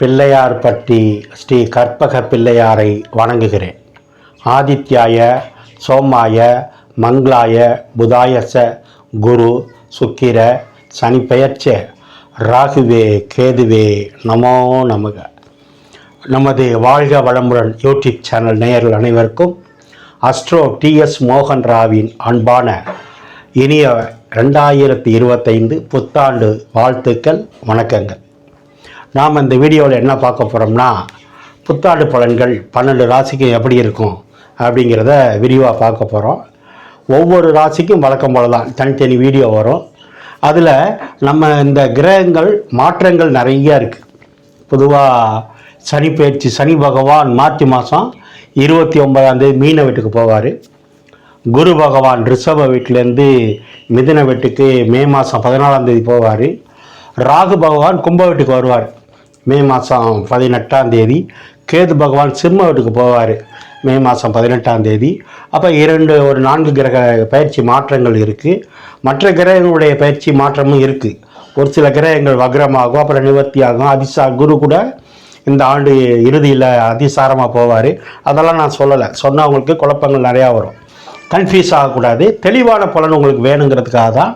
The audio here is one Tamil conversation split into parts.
பிள்ளையார்பட்டி ஸ்ரீ கற்பக பிள்ளையாரை வணங்குகிறேன். ஆதித்யாய சோமாய மங்களாய புதாயச குரு சுக்கிர சனி பெயர்ச்ச ராகுவே கேதுவே நமோ நமக. நமது வாழ்க வளமுடன் யூடியூப் சேனல் நேயர்கள் அனைவருக்கும் அஸ்ட்ரோ டிஎஸ் மோகன் ராவின் அன்பான இனிய ரெண்டாயிரத்தி இருபத்தைந்து புத்தாண்டு வாழ்த்துக்கள் வணக்கங்கள். நாம் இந்த வீடியோவில் என்ன பார்க்க போகிறோம்னா புத்தாண்டு பலன்கள் பன்னெண்டு ராசிக்கு எப்படி இருக்கும் அப்படிங்கிறத விரிவாக பார்க்க போகிறோம் ஒவ்வொரு ராசிக்கும் வழக்கம் போல தான் தனித்தனி வீடியோ வரும். அதில் நம்ம இந்த கிரகங்கள் மாற்றங்கள் நிறையா இருக்குது பொதுவாக சனி பயிற்சி சனி பகவான் மார்ச் மாதம் இருபத்தி ஒன்பதாந்தேதி மீன வீட்டுக்கு போவார். குரு பகவான் ரிஷப வீட்டிலேருந்து மிதுன வீட்டுக்கு மே மாதம் பதினாலாம் தேதி போவார். ராகு பகவான் கும்ப வீட்டுக்கு வருவார். மே மாதம் பதினெட்டாம் தேதி கேது பகவான் சிம்ம வீட்டுக்கு போவார். மே மாதம் பதினெட்டாம் தேதி. அப்போ இரண்டு ஒரு நான்கு கிரக பயிற்சி மாற்றங்கள் இருக்குது மற்ற கிரகங்களுடைய பயிற்சி மாற்றமும் இருக்குது ஒரு சில கிரகங்கள் வக்ரமாகும் அப்புறம் நிவர்த்தி ஆகும் அதிசா குரு கூட இந்த ஆண்டு இறுதியில் அதிசாரமாக போவார். அதெல்லாம் நான் சொல்லலை. சொன்னவங்களுக்கு குழப்பங்கள் நிறையா வரும். கன்ஃபியூஸ் ஆகக்கூடாது. தெளிவான பலன் உங்களுக்கு வேணுங்கிறதுக்காக தான்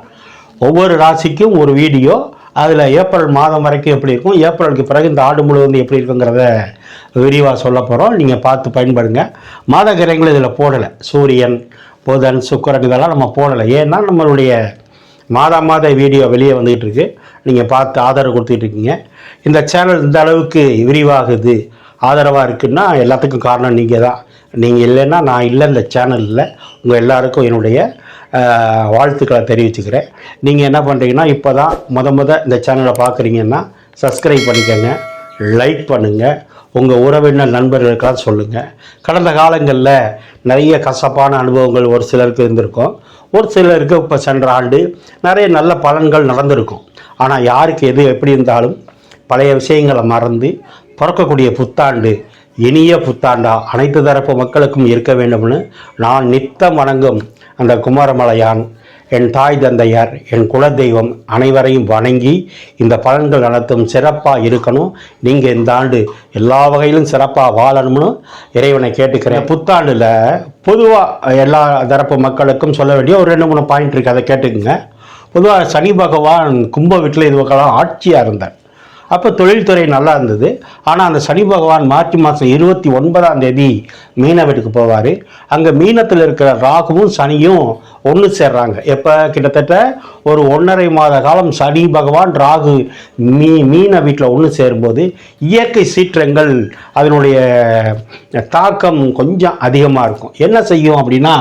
ஒவ்வொரு ராசிக்கும் ஒரு வீடியோ அதில் ஏப்ரல் மாதம் வரைக்கும் எப்படி இருக்கும்? ஏப்ரலுக்கு பிறகு இந்த ஆண்டு முழுவதும் எப்படி இருக்குங்கிறத விரிவாக சொல்ல போகிறோம் நீங்கள் பார்த்து பயன்படுங்க. மாத கிரகங்கள் இதில் போடலை. சூரியன் புதன் சுக்கரன் இதெல்லாம் நம்ம போடலை. ஏன்னா நம்மளுடைய மாதா மாத வீடியோ வெளியே வந்துகிட்டு இருக்கு. நீங்கள் பார்த்து ஆதரவு கொடுத்துட்டு இருக்கீங்க. இந்த சேனல் இந்த அளவுக்கு விரிவாகுது ஆதரவாக இருக்குன்னா எல்லாத்துக்கும் காரணம் நீங்கள் தான் நீங்கள் இல்லைன்னா நான் இல்லை இந்த சேனலில் உங்கள் எல்லாருக்கும் என்னுடைய வாழ்த்துக்களை தெரிவிச்சுக்கிறேன். நீங்கள் என்ன பண்ணுறீங்கன்னா இப்போ தான் முத முத இந்த சேனலை பார்க்குறீங்கன்னா சப்ஸ்கிரைப் பண்ணிக்கோங்க லைக் பண்ணுங்கள் உங்கள் உறவினர் நண்பர்களுக்கெல்லாம் சொல்லுங்கள் கடந்த காலங்களில் நிறைய கசப்பான அனுபவங்கள் ஒரு சிலருக்கு இருந்திருக்கும். ஒரு சிலருக்கு இப்போ சென்ற ஆண்டு நிறைய நல்ல பலன்கள் நடந்திருக்கும். ஆனால் யாருக்கு எது எப்படி இருந்தாலும் பழைய விஷயங்களை மறந்து பிறக்கக்கூடிய புத்தாண்டு இனிய புத்தாண்டா அனைத்து தரப்பு மக்களுக்கும் இருக்க வேண்டும்னு நான் நித்தம் வணங்கும் அந்த குமாரமலையான் என் தாய் தந்தையார் என் குலதெய்வம் அனைவரையும் வணங்கி இந்த பலன்கள் அனைத்தும் சிறப்பாக இருக்கணும். நீங்கள் இந்த ஆண்டு எல்லா வகையிலும் சிறப்பாக வாழணும்னு இறைவனை கேட்டுக்கிறேன். புத்தாண்டில் பொதுவாக எல்லா தரப்பு மக்களுக்கும் சொல்ல வேண்டிய ஒரு ரெண்டு மூணு பாயிண்ட் இருக்குது அதை கேட்டுக்குங்க. பொதுவாக சனி பகவான் கும்ப வீட்டில் இது பக்கம்லாம் ஆட்சியாக இருந்தார். அப்போ தொழில்துறை நல்லா இருந்தது. ஆனால் அந்த சனி பகவான் மார்ச் மாதம் இருபத்தி ஒன்பதாம் தேதி மீன வீட்டுக்கு போவார். அங்கே மீனத்தில் இருக்கிற ராகுவும் சனியும் ஒன்று சேர்றாங்க. எப்போ? கிட்டத்தட்ட ஒரு ஒன்றரை மாத காலம் சனி பகவான் ராகு மீ மீன வீட்டில் ஒன்று சேரும்போது இயற்கை சீற்றங்கள் அதனுடைய தாக்கம் கொஞ்சம் அதிகமாக இருக்கும். என்ன செய்யும் அப்படின்னா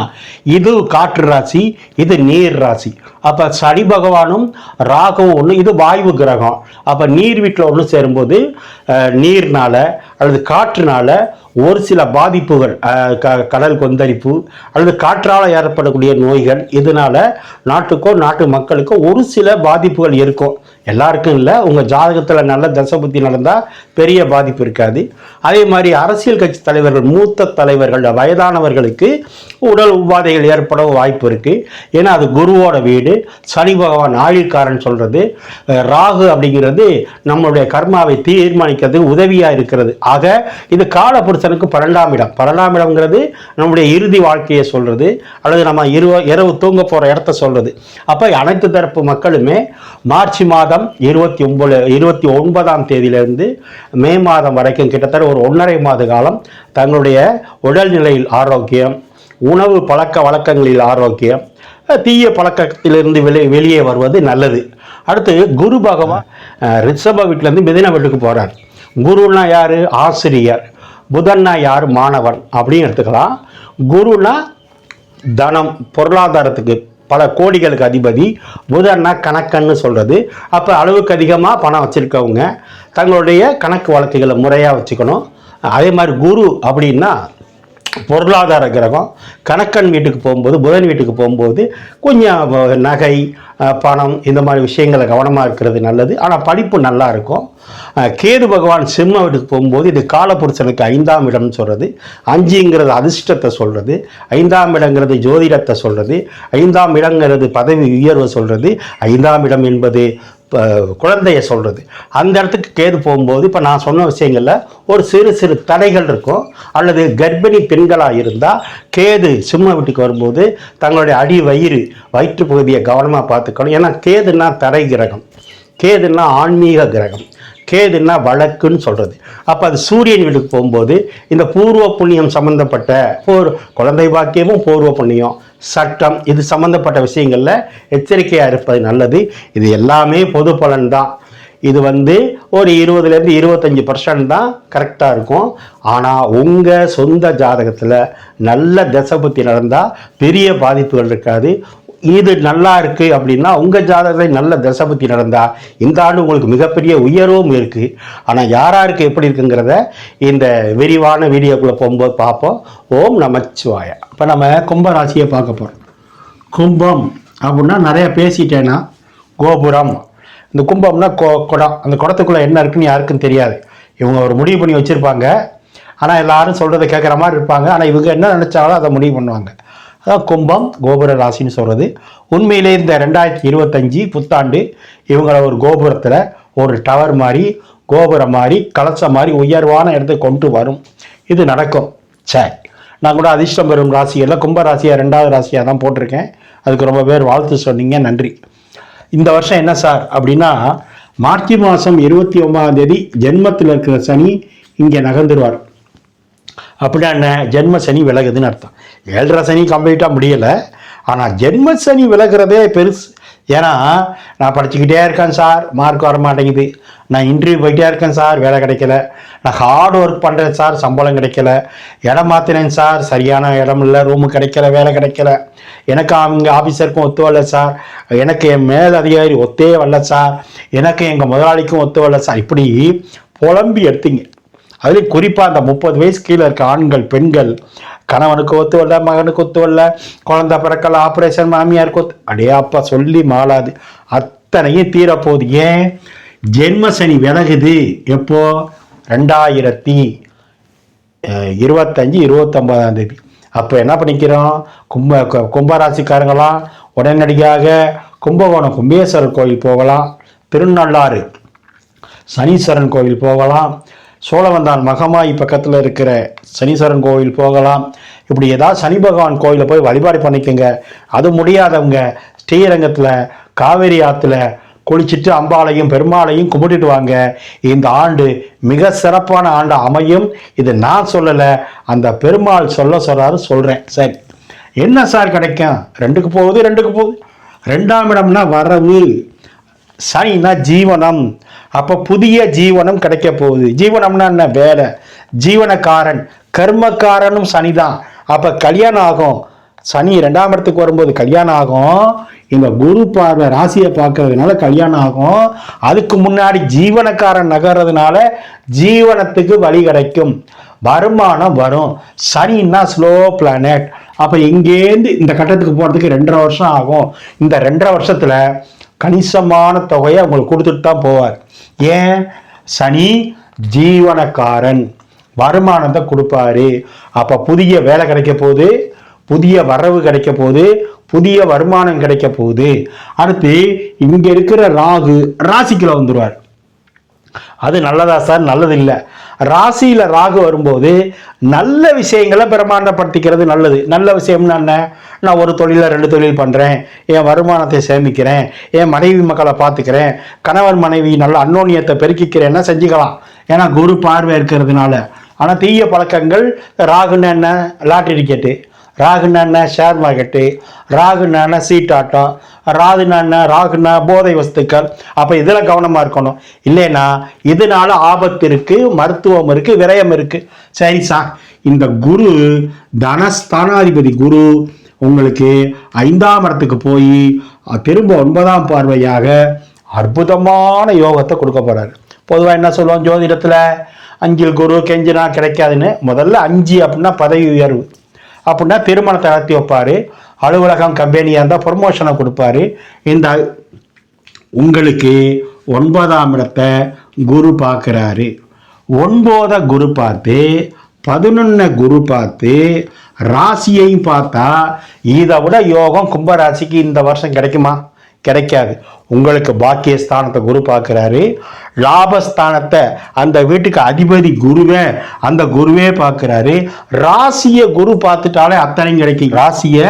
இது காற்று ராசி இது நீர் ராசி. அப்போ சனி பகவானும் ராகவும் ஒன்று இது வாயு கிரகம். அப்போ நீர் வீட்டில் ஒன்று சேரும்போது அஹ், நீர்னால அல்லது காற்றுனால ஒரு சில பாதிப்புகள் அஹ், க கடல் கொந்தளிப்பு அல்லது காற்றால் ஏற்படக்கூடிய நோய்கள் இதனால நாட்டுக்கோ நாட்டு மக்களுக்கோ ஒரு சில பாதிப்புகள் இருக்கும். எல்லாருக்கும் இல்லை. உங்கள் ஜாதகத்தில் நல்ல தசபுத்தி நடந்தால் பெரிய பாதிப்பு இருக்காது. அதே மாதிரி அரசியல் கட்சி தலைவர்கள் மூத்த தலைவர்கள் வயதானவர்களுக்கு உடல் உபாதைகள் ஏற்பட வாய்ப்பு இருக்குது ஏன்னா அது குருவோட வீடு. சனி பகவான் ஆயுள்காரன் சொல்கிறது ராகு அப்படிங்கிறது நம்மளுடைய கர்மாவை தீர்மானிக்கிறது உதவியாக இருக்கிறது. ஆக இது காலபுருஷனுக்கு பன்னெண்டாம் இடம். பன்னெண்டாம் இடம்ங்கிறது நம்முடைய இறுதி வாழ்க்கையை சொல்கிறது அல்லது நம்ம இரவு இரவு தூங்க போகிற இடத்த சொல்கிறது அப்போ அனைத்து தரப்பு மக்களுமே மார்ச் மாதம் இருபத்தி ஒன்பது இருபத்தி ஒன்பதாம் தேதியிலிருந்து மே மாதம் வரைக்கும் கிட்டத்தட்ட ஒரு ஒன்றரை மாத காலம் தங்களுடைய உடல்நிலையில் ஆரோக்கியம் உணவு பழக்க வழக்கங்களில் ஆரோக்கியம் தீய பழக்கத்திலிருந்து வெளியே வெளியே வருவது நல்லது. அடுத்து குரு பகவான் ரிஷப வீட்டிலேருந்து மிதின வீட்டுக்கு போகிறார் குருன்னா யார்? ஆசிரியர். புதன்னா யார்? மாணவன் அப்படின்னு எடுத்துக்கலாம். குருனா தனம் பொருளாதாரத்துக்கு பல கோடிகளுக்கு அதிபதி புதன்னா கணக்கன்னு சொல்கிறது அப்போ அளவுக்கு அதிகமாக பணம் வச்சுருக்கவங்க தங்களுடைய கணக்கு வழக்குகளை முறையாக வச்சுக்கணும். அதே மாதிரி குரு அப்படின்னா பொருளாதார கிரகம் கணக்கன் வீட்டுக்கு போகும்போது புதன் வீட்டுக்கு போகும்போது கொஞ்சம் நகை பணம் இந்த மாதிரி விஷயங்களை கவனமாக இருக்கிறது நல்லது. ஆனால் படிப்பு நல்லா இருக்கும். கேது பகவான் சிம்ம வீட்டுக்கு போகும்போது இது காலபுருஷனுக்கு ஐந்தாம் இடம்னு சொல்கிறது அஞ்சுங்கிறது அதிர்ஷ்டத்தை சொல்கிறது ஐந்தாம் இடங்கிறது ஜோதிடத்தை சொல்கிறது ஐந்தாம் இடங்கிறது பதவி உயர்வை சொல்கிறது ஐந்தாம் இடம் என்பது குழந்தைய சொல்கிறது அந்த இடத்துக்கு கேது போகும்போது இப்போ நான் சொன்ன விஷயங்களில் ஒரு சிறு சிறு தடைகள் இருக்கும். அல்லது கர்ப்பிணி பெண்களாக இருந்தால் கேது சிம்ம வீட்டுக்கு வரும்போது தங்களுடைய அடி வயிறு வயிற்று பகுதியை கவனமாக பார்த்துக்கணும். ஏன்னா கேதுன்னா தடை கிரகம். கேதுன்னா ஆன்மீக கிரகம். கேதுன்னா வழக்குன்னு சொல்கிறது அப்போ அது சூரியன் வீட்டுக்கு போகும்போது இந்த பூர்வ புண்ணியம் சம்மந்தப்பட்ட ஒரு குழந்தை பாக்கியமும் பூர்வ புண்ணியம் சட்டம் இது சம்மந்தப்பட்ட விஷயங்களில் எச்சரிக்கையாக இருப்பது நல்லது. இது எல்லாமே பொது பலன் தான் இது வந்து ஒரு இருபதுலேருந்து இருபத்தஞ்சி பர்சன்ட் தான் கரெக்டாக இருக்கும். ஆனால் உங்கள் சொந்த ஜாதகத்தில் நல்ல தசபுத்தி நடந்தால் பெரிய பாதிப்புகள் இருக்காது. இது நல்லா இருக்கு அப்படின்னா உங்கள் ஜாதகத்தில் நல்ல தசபுத்தி நடந்தா இந்த ஆண்டு உங்களுக்கு மிகப்பெரிய உயர்வும் இருக்குது ஆனால் யாராருக்கு எப்படி இருக்குங்கிறத இந்த விரிவான வீடியோக்குள்ளே போகும்போது பார்ப்போம். ஓம் நமச்சிவாயா. இப்போ நம்ம கும்ப ராசியை பார்க்க போகிறோம் கும்பம் அப்படின்னா நிறைய பேசிட்டேன்னா கோபுரம். இந்த கும்பம்னா கொ குடம் அந்த குடத்துக்குள்ளே என்ன இருக்குன்னு யாருக்கும் தெரியாது. இவங்க ஒரு முடிவு பண்ணி வச்சுருப்பாங்க. ஆனால் எல்லாரும் சொல்கிறத கேட்குற மாதிரி இருப்பாங்க. ஆனால் இவங்க என்ன நினச்சாலும் அதை முடிவு பண்ணுவாங்க. அதான் கும்பம் கோபுர ராசின்னு சொல்கிறது உண்மையிலே இந்த ரெண்டாயிரத்தி இருபத்தஞ்சி புத்தாண்டு இவங்கள ஒரு கோபுரத்தில் ஒரு டவர் மாதிரி கோபுரம் மாதிரி கலசம் மாதிரி உயர்வான இடத்துக்கு கொண்டு வரும். இது நடக்கும். சரி நான் கூட அதிர்ஷ்டம் பெறும் ராசியில் கும்ப ராசியாக ரெண்டாவது ராசியாக தான் போட்டிருக்கேன். அதுக்கு ரொம்ப பேர் வாழ்த்து சொன்னீங்க நன்றி. இந்த வருஷம் என்ன சார்? அப்படின்னா மார்ச் மாதம் இருபத்தி ஒன்பதாம் தேதி ஜென்மத்தில் இருக்கிற சனி இங்கே நகர்ந்துருவார். அப்படின்னா என்ன? ஜென்ம சனி விலகுதுன்னு அர்த்தம். ஏழரை சனி கம்ப்ளீட்டாக முடியலை. ஆனால் ஜென்ம சனி விலகிறதே பெருசு. ஏன்னா நான் படிச்சுக்கிட்டே இருக்கேன் சார் மார்க் வர மாட்டேங்குது. நான் இன்டர்வியூ போயிட்டே இருக்கேன் சார் வேலை கிடைக்கல. நான் ஹார்ட் ஒர்க் பண்ணுறேன் சார் சம்பளம் கிடைக்கல. இடம் மாற்றினேன் சார் சரியான இடம் இல்லை. ரூமு கிடைக்கல. வேலை கிடைக்கல. எனக்கு அவங்க ஆஃபீஸருக்கும் ஒத்து வரல சார் எனக்கு என் மேல் அதிகாரி ஒத்தே வரல சார் எனக்கு எங்கள் முதலாளிக்கும் ஒத்து வரல சார் இப்படி புலம்பி எடுத்தீங்க. அதுலேயும் குறிப்பாக அந்த முப்பது வயசு கீழே இருக்க ஆண்கள் பெண்கள் கணவனுக்கு ஒத்து வரல மகனுக்கு ஒத்து வரல குழந்தை பிறக்கல ஆப்ரேஷன் மாமியாருக்கு ஒத்து அடே அப்பா சொல்லி மாளாது. அத்தனையும் தீரப்போகுது. ஏன்? ஜென்ம சனி விலகுது. எப்போ? ரெண்டாயிரத்தி இருபத்தஞ்சி இருபத்தஞ்சு இருபத்தொம்பதாம் தேதி. அப்போ என்ன பண்ணிக்கிறோம்? கும்ப கும்பராசிக்காரங்களாம் உடனடியாக கும்பகோணம் கும்பேஸ்வரர் கோயில் போகலாம். திருநள்ளாறு சனீஸ்வரன் கோவில் போகலாம். சோழவந்தான் மகமாயி பக்கத்தில் இருக்கிற சனீஸ்வரன் கோவில் போகலாம். இப்படி ஏதாவது சனி பகவான் கோயிலில் போய் வழிபாடு பண்ணிக்கோங்க. அது முடியாதவங்க ஸ்ரீரங்கத்தில் காவேரி ஆற்றுல குளிச்சுட்டு அம்பாளையும் பெருமாளையும் கும்பிட்டுட்டு வாங்க. இந்த ஆண்டு மிக சிறப்பான ஆண்டு அமையும். இது நான் சொல்லலை அந்த பெருமாள் சொல்ல சொல்கிறாரு சொல்கிறேன் சரி. என்ன சார் கிடைக்கும்? ரெண்டுக்கு போகுது ரெண்டுக்கு போகுது. ரெண்டாம் இடம்னா வரவு சனினா ஜீவனம். அப்போ புதிய ஜீவனம் கிடைக்க போகுது. ஜீவனம்னா என்ன? வேலை. ஜீவனக்காரன். கர்மக்காரனும் சனிதான். அப்போ கல்யாணம் ஆகும். சனி ரெண்டாம் இடத்துக்கு வரும்போது கல்யாணம் ஆகும். இந்த குரு பார்வை ராசியை பார்க்கறதுனால கல்யாணம் ஆகும். அதுக்கு முன்னாடி ஜீவனக்காரன் நகர்றதுனால ஜீவனத்துக்கு வழி கிடைக்கும். வருமானம் வரும். சனின்னா ஸ்லோ பிளானட் அப்போ இங்கேருந்து இந்த கட்டத்துக்கு போகிறதுக்கு ரெண்டரை வருஷம் ஆகும். இந்த ரெண்டரை வருஷத்தில் கணிசமான தொகையை உங்களுக்கு கொடுத்துட்டு தான் போவார். ஏன்? சனி ஜீவனக்காரன். வருமானத்தை கொடுப்பாரு. அப்போ புதிய வேலை கிடைக்க போகுது புதிய வரவு கிடைக்க போகுது புதிய வருமானம் கிடைக்க போகுது. அடுத்து இங்கே இருக்கிற ராகு ராசிக்குள்ள வந்துடுவார் அது நல்லதா சார்? நல்லது இல்லை ராசியில் ராகு வரும்போது நல்ல விஷயங்களை பிரமாண்டப்படுத்திக்கிறது நல்லது. நல்ல விஷயம்னா என்ன? நான் ஒரு தொழிலை ரெண்டு தொழில் பண்ணுறேன் என் வருமானத்தை சேமிக்கிறேன். என் மனைவி மக்களை பார்த்துக்கிறேன். கணவன் மனைவி நல்ல அன்னோன்யத்தை பெருக்கிக்கிறேன்னா செஞ்சுக்கலாம். ஏன்னா குரு பார்வை இருக்கிறதுனால. ஆனால் தீய பழக்கங்கள் ராகுன்னு என்ன? லாட்டரி டிக்கெட்டு ராகுனான்னா ஷேர் மார்க்கெட்டு ராகுனான்னா சீட்டாட்டம் ராகுனான்னா ராகுனா போதை வஸ்துக்கள். அப்போ இதில் கவனமாக இருக்கணும். இல்லைன்னா இதனால ஆபத்து இருக்குது மருத்துவம் இருக்குது விரயம் இருக்குது சரி சார் இந்த குரு தனஸ்தானாதிபதி குரு உங்களுக்கு ஐந்தாம் இடத்துக்கு போய் திரும்ப ஒன்பதாம் பார்வையாக அற்புதமான யோகத்தை கொடுக்க போகிறாரு பொதுவாக என்ன சொல்லுவோம் ஜோதிடத்தில்? அஞ்சில் குரு கெஞ்சினா கிடைக்காதுன்னு. முதல்ல அஞ்சு அப்படின்னா பதவி உயர்வு. அப்படின்னா திருமணத்தை நடத்தி வைப்பார். அலுவலகம் கம்பெனியாக இருந்தால் ப்ரொமோஷனை கொடுப்பாரு. இந்த உங்களுக்கு ஒன்பதாம் இடத்தை குரு பார்க்குறாரு. ஒன்பத குரு பார்த்து பதினொன்ன குரு பார்த்து ராசியையும் பார்த்தா இதை விட யோகம் கும்பராசிக்கு இந்த வருஷம் கிடைக்குமா? கிடைக்காது. உங்களுக்கு பாக்கியஸ்தானத்தை குரு பார்க்குறாரு. லாபஸ்தானத்தை அந்த வீட்டுக்கு அதிபதி குருவே அந்த குருவே பார்க்குறாரு. ராசியை குரு பார்த்துட்டாலே அத்தனையும் கிடைக்கும். ராசியை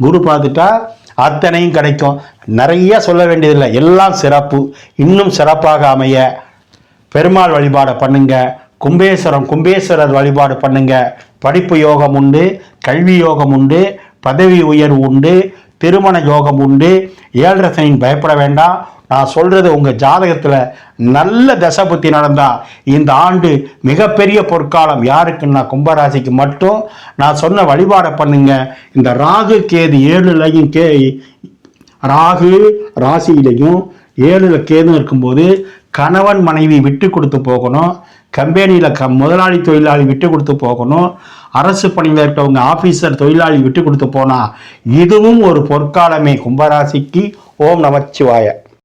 குரு பார்த்துட்டா அத்தனையும் கிடைக்கும். நிறைய சொல்ல வேண்டியதில்லை. எல்லாம் சிறப்பு. இன்னும் சிறப்பாக அமைய. பெருமாள் வழிபாடை பண்ணுங்க. கும்பேஸ்வரம் கும்பேஸ்வரர் வழிபாடு பண்ணுங்க. படிப்பு யோகம் உண்டு கல்வி யோகம் உண்டு பதவி உயர்வு உண்டு. திருமண யோகம் உண்டு. ஏழரை சனியின் பயப்பட வேண்டாம். நான் சொல்றது உங்க ஜாதகத்துல நல்ல தசை புத்தி நடந்தா இந்த ஆண்டு மிகப்பெரிய பொற்காலம். யாருக்குன்னா கும்பராசிக்கு மட்டும். நான் சொன்ன வழிபாடை பண்ணுங்க. இந்த ராகு கேது ஏழுலையும் கே ராகு ராசியிலையும் ஏழுல கேதும் இருக்கும்போது கணவன் மனைவி விட்டு கொடுத்து போகணும். கம்பெனியில் க முதலாளி தொழிலாளி விட்டு கொடுத்து போகணும். அரசு பணியில் இருக்கவங்க ஆஃபீஸர் தொழிலாளி விட்டு கொடுத்து போனா இதுவும் ஒரு பொற்காலமே. கும்பராசிக்கு ஓம் நமச்சிவாய.